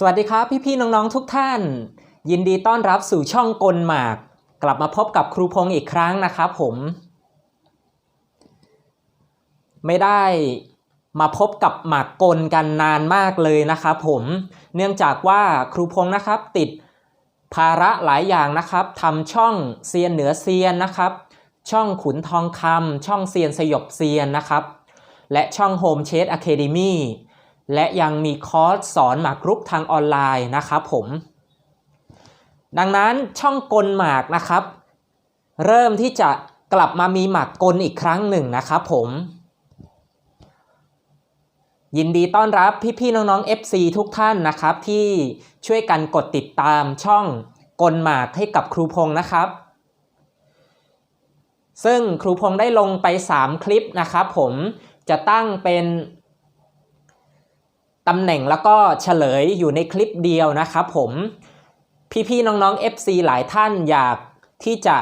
สวัสดีครับพี่ๆน้องๆทุกท่าน ยินดีต้อนรับสู่ช่องกลหมาก กลับมาพบกับครูพงษ์อีกครั้งนะครับผม ไม่ได้มาพบกับหมากกลกันนานมากเลยนะครับผมเนื่องจากว่าครูพงษ์นะครับติดภาระหลายอย่างนะครับทำช่องเซียนเหนือเซียนนะครับ ช่องขุนทองคำช่องเซียนสยบเซียนนะครับ และช่อง Home c h a t Academy และยังมีคอร์สสอนหมากรุกทางออนไลน์นะครับผม ดังนั้นช่องกลหมากนะครับ เริ่มที่จะกลับมามีหมากกลอีกครั้งหนึ่งนะครับผม ยินดีต้อนรับพี่ๆน้องๆ FC ทุกท่านนะครับ ที่ช่วยกันกดติดตามช่องกลหมากให้กับครูพงษ์นะครับ ซึ่งครูพงษ์ได้ลงไป 3 คลิปนะครับผมจะตั้งเป็น ตำแหน่งแล้วก็เฉลยอยู่ในคลิปเดียวนะครับผมพี่ๆน้องๆ FC หลายท่านอยากที่จะ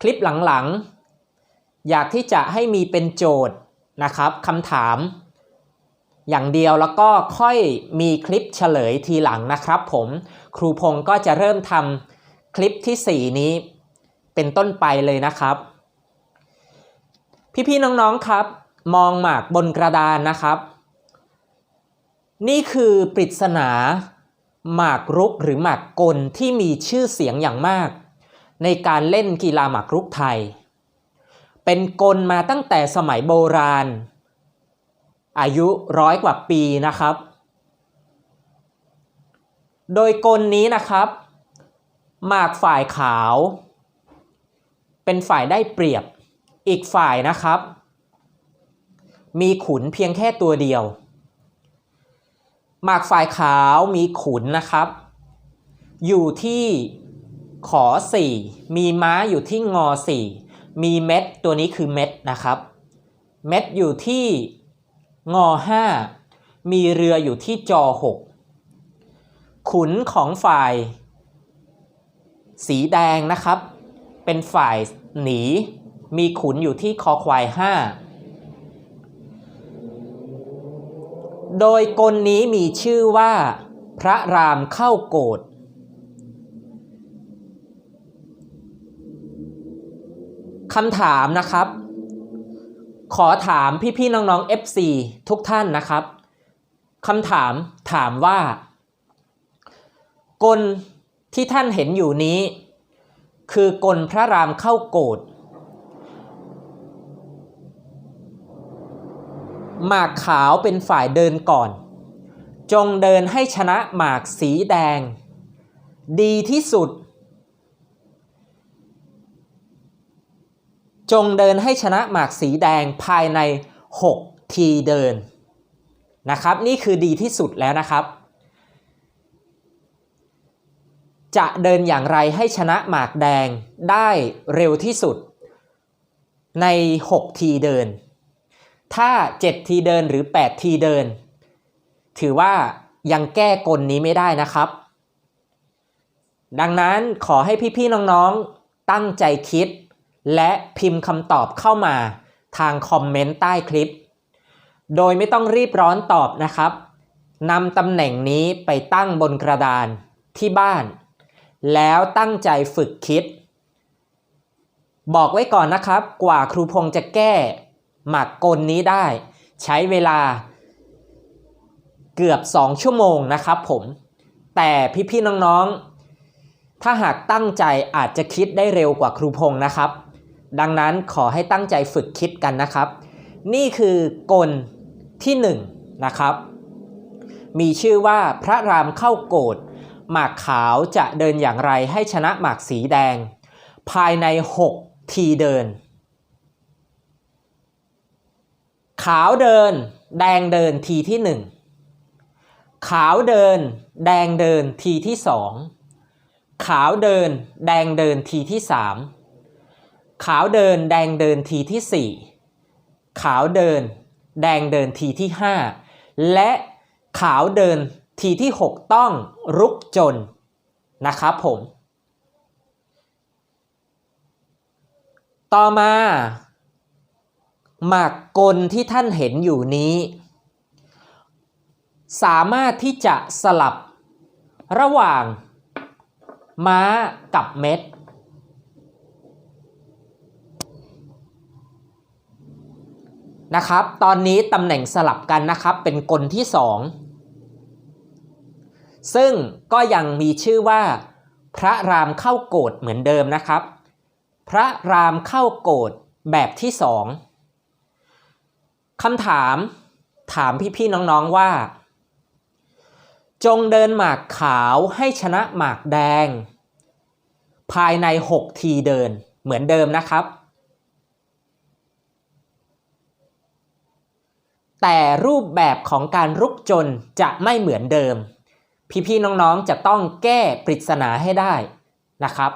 คลิปหลังๆ อยากที่จะให้มีเป็นโจทย์นะครับคำถาม อย่างเดียวแล้วก็ค่อยมีคลิปเฉลยทีหลังนะครับผมครูพงศ์ก็จะเริ่มทำคลิปที่ 4 นี้เป็นต้นไปเลยนะครับ พี่ๆน้องๆครับ มองหมากบนกระดานนะครับ นี่คือปริศนาหมากรุกหรือหมากกลที่มีชื่อเสียงอย่างมาก ในการเล่นกีฬาหมากรุกไทย เป็นกลมาตั้งแต่สมัยโบราณ อายุร้อยกว่าปีนะครับ โดยกลนี้นะครับ หมากฝ่ายขาว เป็นฝ่ายได้เปรียบอีกฝ่ายนะครับ มีขุนเพียงแค่ตัวเดียว หมากฝ่ายขาวมีขุนนะครับ อยู่ที่ขอ 4 มีม้าอยู่ที่งอ 4 มีเม็ดตัวนี้คือเม็ดนะครับ เม็ดอยู่ที่งอ 5 มีเรืออยู่ที่จอ 6 ขุนของฝ่าย สีแดงนะครับ เป็นฝ่ายหนี มีขุนอยู่ที่คอควาย 5 โดยกลนี้มีชื่อว่า พระรามเข้าโกดคำถามนะครับ ขอถามพี่ๆน้องๆ FC ทุกท่านนะครับคำถามถามว่า กลที่ท่านเห็นอยู่นี้ คือกลพระรามเข้าโกด หมากขาวเป็นฝ่ายเดินก่อน จงเดินให้ชนะหมากสีแดง ดีที่สุด จงเดินให้ชนะหมากสีแดงภายใน 6 ทีเดินนะครับ นี่คือดีที่สุดแล้วนะครับ จะเดินอย่างไรให้ชนะหมากแดงได้เร็วที่สุดใน 6 ทีเดิน ถ้า 7 ทีเดินหรือ 8 ทีเดิน ถือว่ายังแก้กลนี้ไม่ได้นะครับ ดังนั้นขอให้พี่ๆน้องๆตั้งใจคิด และพิมพ์คำตอบเข้ามาทางคอมเมนต์ใต้คลิป โดยไม่ต้องรีบร้อนตอบนะครับนำตำแหน่งนี้ไปตั้งบนกระดานที่บ้าน แล้วตั้งใจฝึกคิด บอกไว้ก่อนนะครับ กว่าครูพงษ์จะแก้ หมากกลนี้ได้ ใช้เวลาเกือบ 2 ชั่วโมงนะครับผมแต่พี่ๆน้องๆ ถ้าหากตั้งใจอาจจะคิดได้เร็วกว่าครูพงษ์นะครับ ดังนั้นขอให้ตั้งใจฝึกคิดกันนะครับ นี่คือกลที่1นนะครับ มีชื่อว่าพระรามเข้าโกดหมากขาวจะเดินอย่างไรให้ชนะหมากสีแดง ภายใน 6 ทีเดิน ขาวเดิน แดงเดินทีที่1ขาวเดิน แดงเดินทีที่2ขาวเดิน แดงเดินทีที่3ขาวเดิน แดงเดินทีที่4ขาวเดิน แดงเดินทีที่5และขาวเดินทีที่6ต้องรุกจนนะครับผม ต่อมา หมากกลที่ท่านเห็นอยู่นี้ สามารถที่จะสลับระหว่างม้ากับเม็ด นะครับ ตอนนี้ตำแหน่งสลับกันนะครับเป็นกลที่2ซึ่งก็ยังมีชื่อว่า พระรามเข้าโกฏเหมือนเดิมนะครับ พระรามเข้าโกฏแบบที่2 คำถามถามพี่ๆน้องๆว่า จงเดินหมากขาวให้ชนะหมากแดง ภายใน 6 ทีเดินเหมือนเดิมนะครับ แต่รูปแบบของการรุกจนจะไม่เหมือนเดิม พี่ๆน้องๆจะต้องแก้ปริศนาให้ได้นะครับ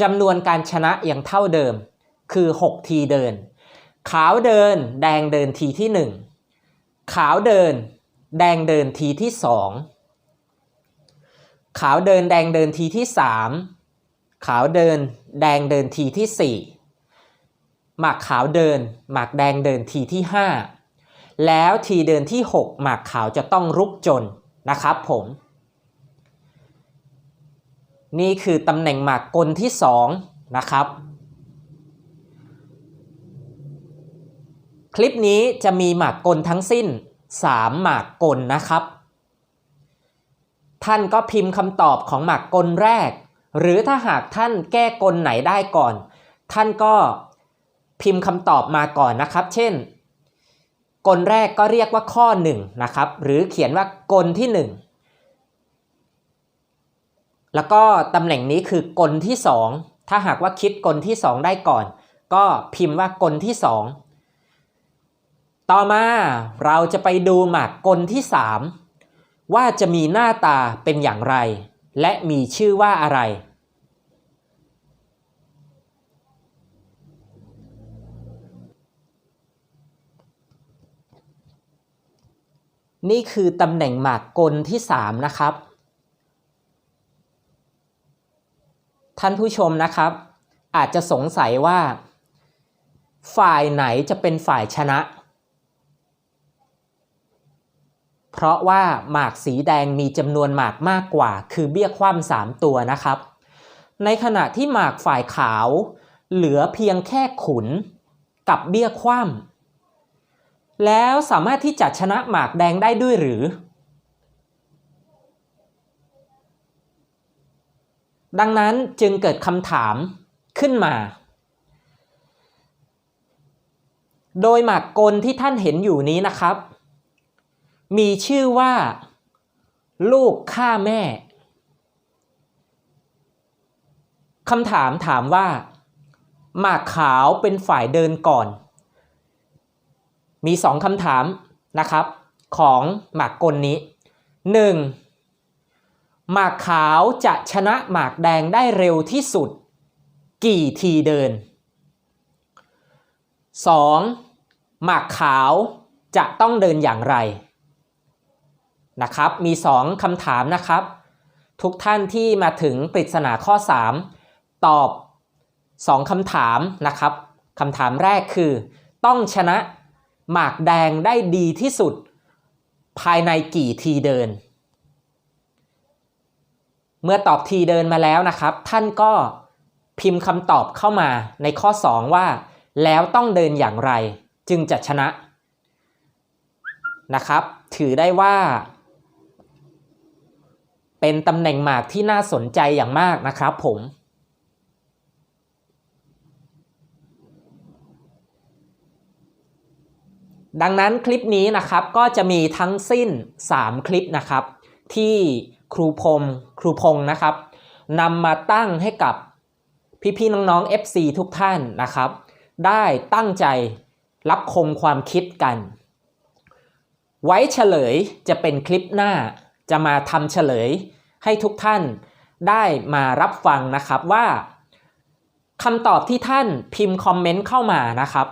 จำนวนการชนะยังเท่าเดิมคือ 6 ทีเดิน ขาวเดินแดงเดินทีที่ 1 ขาวเดิน แดงเดินทีที่ 2 ขาวเดินแดงเดินทีที่ 3 ขาวเดิน แดงเดินทีที่ 4 หมากขาวเดิน หมากแดงเดินทีที่ 5 แล้วทีเดินที่ 6 หมากขาวจะต้องรุกจนนะครับผม นี่คือตำแหน่งหมากกลที่ 2 นะครับ คลิปนี้จะมีหมากกลทั้งสิ้น 3 หมากกลนะครับ ท่านก็พิมพ์คำตอบของหมากกลแรก หรือถ้าหากท่านแก้กลไหนได้ก่อน ท่านก็พิมพ์คำตอบมาก่อนนะครับ เช่น กลแรกก็เรียกว่าข้อ 1 นะครับ หรือเขียนว่ากลที่ 1 แล้วก็ตำแหน่งนี้คือกลที่ 2 ถ้าหากว่าคิดกลที่ 2 ได้ก่อน ก็พิมพ์ว่ากลที่ 2 ต่อมาเราจะไปดูหมากกลที่ 3 ว่าจะมีหน้าตาเป็นอย่างไร และมีชื่อว่าอะไร นี่คือตำแหน่งหมากกลที่ 3 นะครับ ท่านผู้ชมนะครับ อาจจะสงสัยว่า ฝ่ายไหนจะเป็นฝ่ายชนะ เพราะว่าหมากสีแดงมีจำนวนหมากมากกว่า คือเบี้ยคว่ำสามตัวนะครับ ในขณะที่หมากฝ่ายขาว เหลือเพียงแค่ขุนกับเบี้ยคว่ำแล้วสามารถที่จะชนะหมากแดงได้ด้วยหรือ ดังนั้นจึงเกิดคำถามขึ้นมา โดยหมากกลที่ท่านเห็นอยู่นี้นะครับ มีชื่อว่า ลูกฆ่าแม่คำถามถามว่า หมากขาวเป็นฝ่ายเดินก่อน มีสองคำถามนะครับ ของหมากกลนี้ 1. หมากขาวจะชนะหมากแดงได้เร็วที่สุด กี่ทีเดิน 2. หมากขาวจะต้องเดินอย่างไร นะครับ มี 2คำถามนะครับ ทุกท่านที่มาถึงปริศนาข้อ 3 ตอบ 2คำถามนะครับคำถามแรกคือ ต้องชนะหมากแดงได้ดีที่สุด ภายในกี่ทีเดิน เมื่อตอบทีเดินมาแล้วนะครับ ท่านก็พิมพ์คำตอบเข้ามาในข้อ 2 ว่า แล้วต้องเดินอย่างไร จึงจะชนะนะครับ ถือได้ว่า เป็นตำแหน่งหมากที่น่าสนใจอย่างมากนะครับผมดังนั้นคลิปนี้นะครับก็จะมีทั้งสิ้น 3 คลิปนะครับ ที่ครูพมครูพงนะครับนำมาตั้งให้กับพี่ๆน้องๆ FC ทุกท่านนะครับ ได้ตั้งใจรับคมความคิดกัน ไว้เฉลยจะเป็นคลิปหน้า จะมาทำเฉลยให้ทุกท่านได้มารับฟังนะครับว่าคำตอบที่ท่านพิมพ์คอมเมนต์เข้ามานะครับ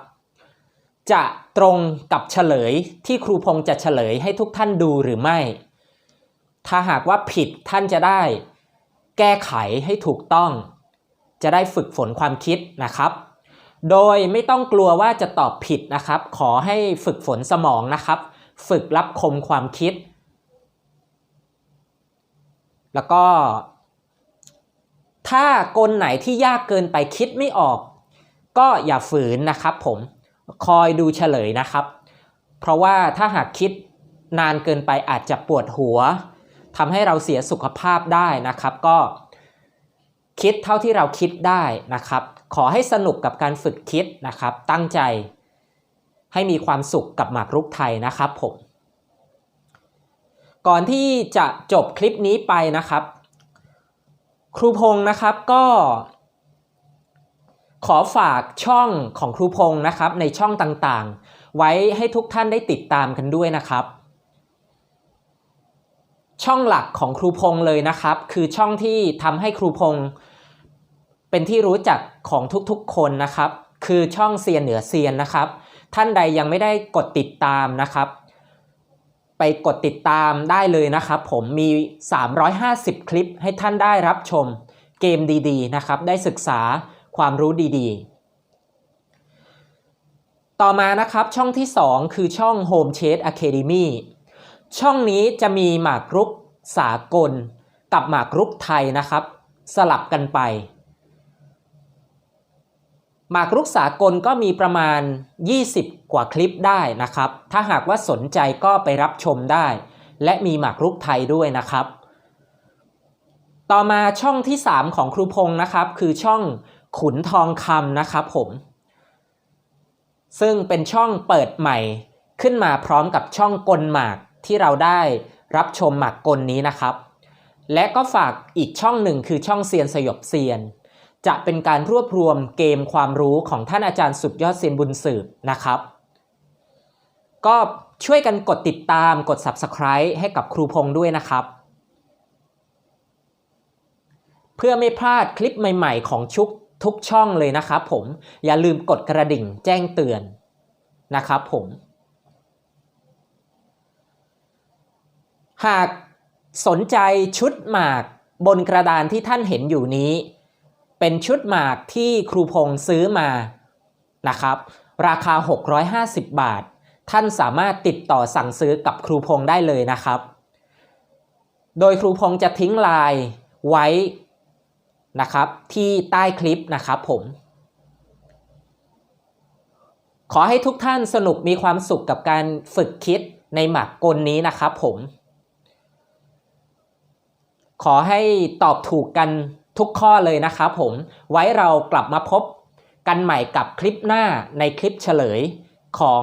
จะตรงกับเฉลยที่ครูพงษ์จะเฉลยให้ทุกท่านดูหรือไม่ ถ้าหากว่าผิดท่านจะได้แก้ไขให้ถูกต้อง จะได้ฝึกฝนความคิดนะครับ โดยไม่ต้องกลัวว่าจะตอบผิดนะครับ ขอให้ฝึกฝนสมองนะครับ ฝึกรับคมความคิด แล้วก็ ถ้ากลไหนที่ยากเกินไปคิดไม่ออก ก็อย่าฝืนนะครับผมคอยดูเฉลยนะครับ เพราะว่าถ้าหากคิดนานเกินไปอาจจะปวดหัวทำให้เราเสียสุขภาพได้นะครับ ก็คิดเท่าที่เราคิดได้นะครับ ขอให้สนุกกับการฝึกคิดนะครับ ตั้งใจให้มีความสุขกับหมากรุกไทยนะครับผม ก่อนที่จะจบคลิปนี้ไปนะครับ ครูพงศ์นะครับก็ขอฝากช่องของครูพงศ์นะครับในช่องต่างๆ ไว้ให้ทุกท่านได้ติดตามกันด้วยนะครับ ช่องหลักของครูพงศ์เลยนะครับ คือช่องที่ทำให้ครูพงศ์เป็นที่รู้จักของทุกๆคนนะครับ คือช่องเซียนเหนือเซียนนะครับ ท่านใดยังไม่ได้กดติดตามนะครับ ไปกดติดตามได้เลยนะครับผมมี 350 คลิปให้ท่านได้รับชมเกมดีๆนะครับ ได้ศึกษาความรู้ดีๆ ต่อมานะครับช่องที่ 2 คือช่อง Home Chase Academy ช่องนี้จะมีหมากรุกสากล กับหมากรุกไทยนะครับ สลับกันไป หมากรุกสากลก็มีประมาณ 20 กว่าคลิปได้นะครับ ถ้าหากว่าสนใจก็ไปรับชมได้ และมีหมากรุกไทยด้วยนะครับ ต่อมาช่องที่ 3 ของครูพงศ์นะครับ คือช่องขุนทองคำนะครับผม ซึ่งเป็นช่องเปิดใหม่ขึ้นมาพร้อมกับช่องกลหมากที่เราได้รับชมหมากกลนี้นะครับ และก็ฝากอีกช่องหนึ่งคือช่องเซียนสยบเซียน จะเป็นการรวบรวมเกมความรู้ของท่านอาจารย์สุดยอดเซียนบุญสืบนะครับ ก็ช่วยกันกดติดตามกด Subscribe ให้กับครูพงษ์ด้วยนะครับ เพื่อไม่พลาดคลิปใหม่ๆ ของชุกทุกช่องเลยนะครับผมอย่าลืมกดกระดิ่งแจ้งเตือนนะครับผม หากสนใจชุดหมากบนกระดานที่ท่านเห็นอยู่นี้ เป็นชุดหมากที่ครูพงษ์ซื้อมานะครับ ราคา 650 บาท ท่านสามารถติดต่อสั่งซื้อกับครูพงษ์ได้เลยนะครับ โดยครูพงษ์จะทิ้งไลน์ไว้นะครับที่ใต้คลิปนะครับผม ขอให้ทุกท่านสนุกมีความสุขกับการฝึกคิดในหมากกลนี้นะครับผม ขอให้ตอบถูกกัน ทุกข้อเลยนะครับผม ไว้เรากลับมาพบกันใหม่กับคลิปหน้าในคลิปเฉลยของ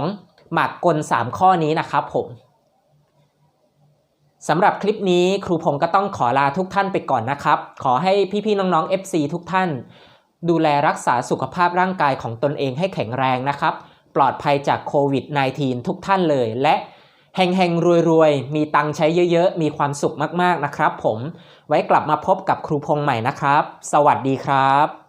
หมากกล 3 ข้อนี้นะครับผมสำหรับคลิปนี้ครูพงศ์ก็ต้องขอลาทุกท่านไปก่อนนะครับ ขอให้พี่ๆน้องๆ FC ทุกท่าน ดูแลรักษาสุขภาพร่างกายของตนเองให้แข็งแรงนะครับ ปลอดภัยจากโควิด -19 ทุกท่านเลยและแห่งๆรวยๆ มีตังค์ใช้เยอะๆ มีความสุขมากๆนะครับผม ไว้กลับมาพบกับครูพงศ์ใหม่นะครับ สวัสดีครับ